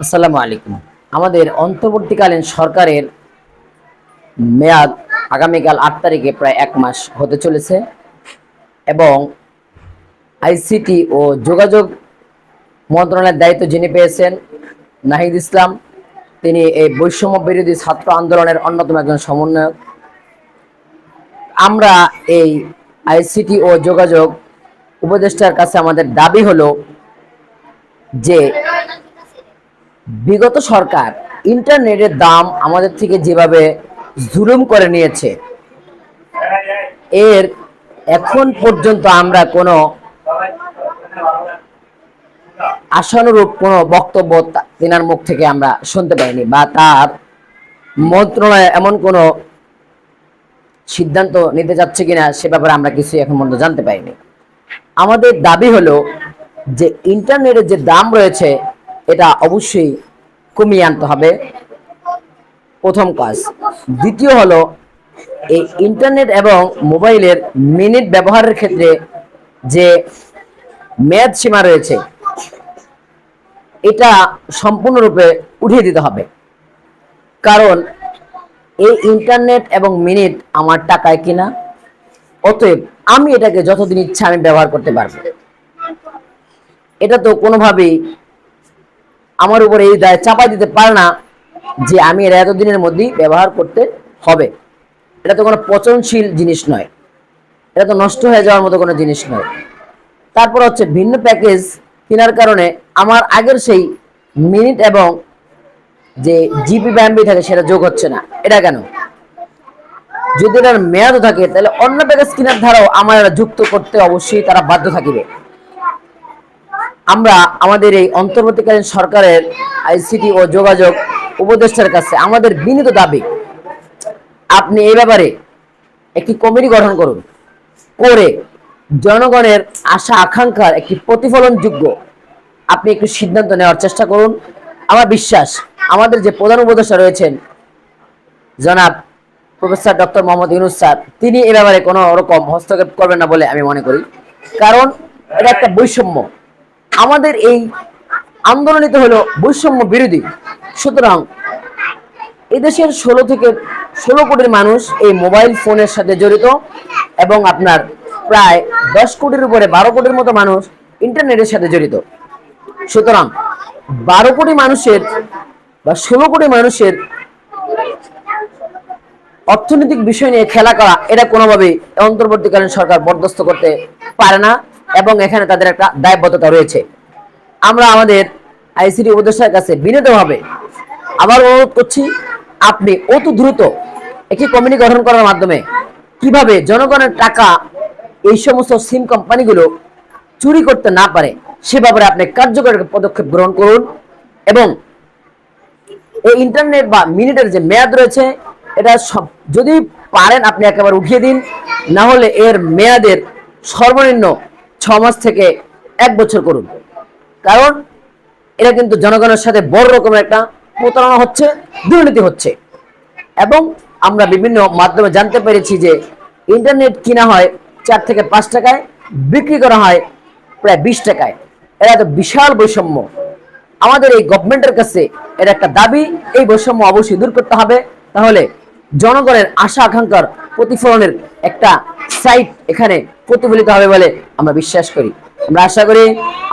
আসসালামু আলাইকুম। আমাদের অন্তর্বর্তীকালীন সরকারের মেয়াদ আগামীকাল আট তারিখে প্রায় এক মাস হতে চলেছে এবং আইসিটি ও যোগাযোগ মন্ত্রণালয়ের দায়িত্ব যিনি পেয়েছেন নাহিদ ইসলাম, তিনি এই বৈষম্য বিরোধী ছাত্র আন্দোলনের অন্যতম একজন সমন্বয়ক। আমরা এই আইসিটি ও যোগাযোগ উপদেষ্টার কাছে আমাদের দাবি হলো যে বিগত সরকার ইন্টারনেটের দাম আমাদের থেকে যেভাবে জুলুম করে নিয়েছে, এর এখন পর্যন্ত আমরা কোনো আশানুরূপ কোনো বক্তব্য তেনার মুখ থেকে আমরা শুনতে পাইনি বা তার মন্ত্রণালয় এমন কোনো সিদ্ধান্ত নিতে যাচ্ছে কিনা সে ব্যাপারে আমরা কিছু এখন পর্যন্ত জানতে পাইনি। আমাদের দাবি হলো যে ইন্টারনেটের যে দাম রয়েছে এটা অবশ্যই কমিয়ে আনতে হবে। প্রথম কাজ। দ্বিতীয় হলো, এই ইন্টারনেট এবং মোবাইলের মিনিট ব্যবহারের ক্ষেত্রে যে মেয়াদ সীমা রয়েছে, এটা সম্পূর্ণরূপে উঠিয়ে দিতে হবে। কারণ, এই ইন্টারনেট এবং মিনিট আমার টাকায় কিনা, অতএব আমি এটাকে যতদিন ইচ্ছা আমি ব্যবহার করতে পারব। এটা তো কোনোভাবেই আমার উপরে এই দায় চাপাই দিতে পারে না যে আমি এর এতদিনের মধ্যেই ব্যবহার করতে হবে। এটা তো কোনো পচনশীল জিনিস নয়। এটা তো নষ্ট হয়ে যাওয়ার মতো কোনো জিনিস নয়। তারপর হচ্ছে ভিন্ন প্যাকেজ কেনার কারণে আমার আগের সেই মিনিট এবং যে জিপি ব্যাম্বি থাকে সেটা যোগ হচ্ছে না। এটা কেন? যদি এটার মেয়াদও থাকে, তাহলে অন্য প্যাকেজ কেনার ধারাও আমার যুক্ত করতে অবশ্যই তারা বাধ্য থাকিবে। আমরা আমাদের এই অন্তর্বর্তীকালীন সরকারের আইসিটি ও যোগাযোগ উপদেষ্টার কাছে আমাদের বিনীত দাবি, আপনি এই ব্যাপারে একটি কমিটি গঠন করুন করে জনগণের আশা আকাঙ্ক্ষার একটি প্রতিফলনযোগ্য আপনি একটু সিদ্ধান্ত নেওয়ার চেষ্টা করুন। আমার বিশ্বাস, আমাদের যে প্রধান উপদেষ্টা রয়েছেন, জনাব professor doctor Mohammad Yunus sir, তিনি এ ব্যাপারে কোনো রকম হস্তক্ষেপ করবেন না বলে আমি মনে করি। কারণ এটা একটা বৈষম্য। আমাদের এই আন্দোলনিত হলো বৈষম্য বিরোধী। সুতরাং এদেশের ষোলো থেকে ষোলো কোটির মানুষ এই মোবাইল ফোনের সাথে জড়িত এবং আপনার প্রায় দশ কোটির উপরে বারো কোটির মতো মানুষ ইন্টারনেটের সাথে জড়িত। সুতরাং বারো কোটি মানুষের বা ষোলো কোটি মানুষের অর্থনৈতিক বিষয় নিয়ে খেলা করা, এটা কোনোভাবেই অন্তর্বর্তীকালীন সরকার বরদাস্ত করতে পারে না। এবং এখানে তাদের একটা দায়বদ্ধতা রয়েছে। আমরা আমাদের আইসিডি উপদেষ্টার কাছে বিনীতভাবে আবার অনুরোধ করছি, আপনি অত দ্রুত একটি কমিটি গঠন করার মাধ্যমে কীভাবে জনগণের টাকা এই সমস্ত সিম কোম্পানিগুলো চুরি করতে না পারে, সে ব্যাপারে আপনি কার্যকর পদক্ষেপ গ্রহণ করুন এবং এই ইন্টারনেট বা মিনিটের যে মেয়াদ রয়েছে, এটা সব যদি পারেন আপনি একেবারে উঠিয়ে দিন না হলে এর মেয়াদের সর্বনিম্ন ছ মাস থেকে এক বছর করুন। কারণ এটা কিন্তু জনগণের সাথে বড় রকমের একটা প্রতারণা হচ্ছে, দুর্নীতি হচ্ছে। এবং আমরা বিভিন্ন মাধ্যমে জানতে পেরেছি যে ইন্টারনেট কিনা হয় চার থেকে পাঁচ টাকায়, বিক্রি করা হয় প্রায় বিশ টাকায়। এরা তো বিশাল বৈষম্য। আমাদের এই গভর্নমেন্টের কাছে এর একটা দাবি, এই বৈষম্য অবশ্যই দূর করতে হবে। তাহলে জনগণের আশা আকাঙ্ক্ষার প্রতিফলনের একটা সাইট এখানে প্রতিফলিত হবে বলে আমরা বিশ্বাস করি। আমরা আশা করি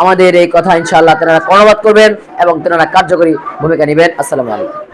আমাদের এই কথা ইনশাআল্লাহ তেনারা কর্ণবাদ করবেন এবং তেনারা কার্যকরী ভূমিকা নেবেন। আসসালামু আলাইকুম।